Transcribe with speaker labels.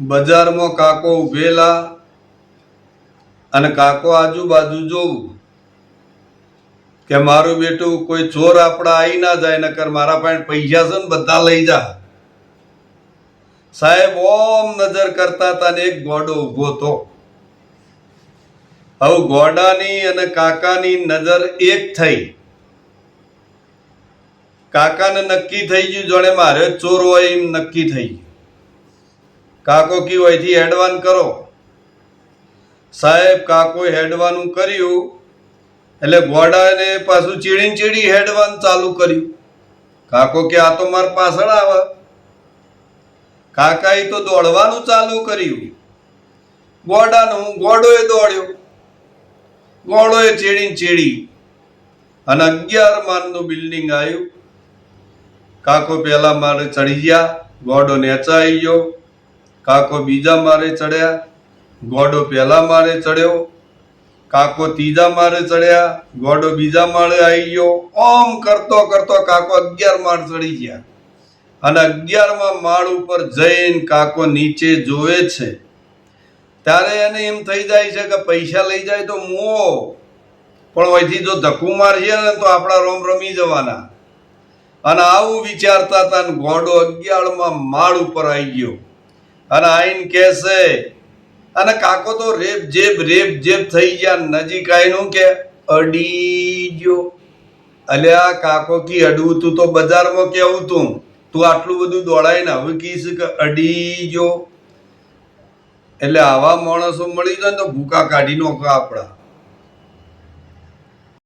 Speaker 1: બજારમાં કાકો ઉભેલા અને કાકો આજુબાજુ જોવું કે મારું બેટું કોઈ ચોર આપણા આવી ના જાય, નકર મારા પાસે પૈસા છે ને બધા લઈ જા. સાહેબ, ઓમ નજર કરતા હતા ને એક ગોડો ઊભો હતો. હવે ગોડાની અને કાકાની નજર એક થઈ. કાકાને નક્કી થઈ ગયું જોડે મારે ચોર હોય એમ નક્કી થઈ ગયું. કાકો કયું અહીંથી હેડવાન કરો. સાહેબ, કાકોએ હેડવાનું કર્યું, એટલે ગોડાને પાછું ચીડીને ચીડી હેડવાનું ચાલુ કર્યું. કાકો કે, આ તો માર પાછળ આવે. કાકાએ તો દોડવાનું ચાલુ કર્યું. ગોડાનું ગોડોએ દોડ્યો. ગોળોએ ચેડીને ચેડી અને અગિયાર માળનું બિલ્ડિંગ આવ્યું. કાકો પહેલા માળે ચડી ગયા, ગોડો નેચાઈ ગયો. કાકો બીજા માળે ચડ્યા, ગોડો પહેલા મારે ચડ્યો, કાકો ત્રીજા માળે ચડ્યા, ગોડો બીજા માળે આવી ગયો. ઓમ કરતો કરતો કાકો અગિયાર માળ ચડી ગયા. અને અગિયારમાં માળ ઉપર જઈને કાકો નીચે જોવે છે. ત્યારે એને એમ થઈ જાય છે કે પૈસા લઈ જાય તો મુઓ પણ અહીંથી જો ધક્કું મારશે ને તો આપણા રોમ રમી જવાના. અને આવું વિચારતા હતા ગોડો અગિયારમાં માળ ઉપર આવી ગયો. અને આઈન કહેશે અને કાકો તો રેપ, જેબ રેપ, જેબ થઈ ગયા. નજીક આઈનું કે, અડી ગયો. અલ્યા કાકો કી, અડવું તું તો બજારમાં કેવું તું? તું આટલું બધું દોડાઈને હવે કીશ કે અડી ગયો. એટલે આવા માણસો મળી જાય ને તો ભૂકા કાઢી નાખો આપણા.